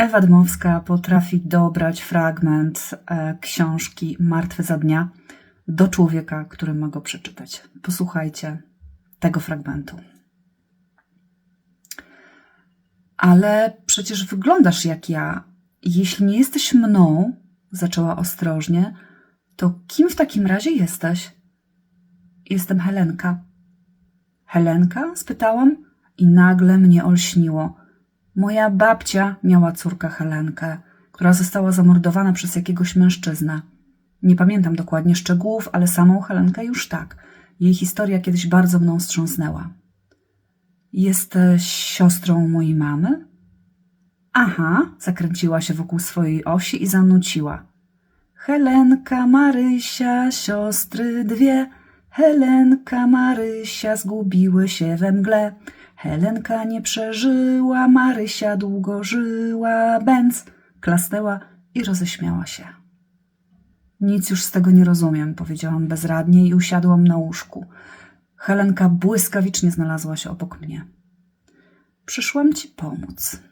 Ewa Dmowska potrafi dobrać fragment e, książki Martwe za dnia do człowieka, który ma go przeczytać. Posłuchajcie tego fragmentu. Ale przecież wyglądasz jak ja. Jeśli nie jesteś mną, zaczęła ostrożnie, to kim w takim razie jesteś? Jestem Helenka. Helenka? spytałam i nagle mnie olśniło. Moja babcia miała córkę Helenkę, która została zamordowana przez jakiegoś mężczyznę. Nie pamiętam dokładnie szczegółów, ale samą Helenkę już tak. Jej historia kiedyś bardzo mną wstrząsnęła. Jesteś siostrą mojej mamy? Aha, zakręciła się wokół swojej osi i zanuciła. Helenka, Marysia, siostry dwie. Helenka, Marysia zgubiły się we mgle. Helenka nie przeżyła, Marysia długo żyła. Bęc klasnęła i roześmiała się. Nic już z tego nie rozumiem, powiedziałam bezradnie i usiadłam na łóżku. Helenka błyskawicznie znalazła się obok mnie. Przyszłam ci pomóc.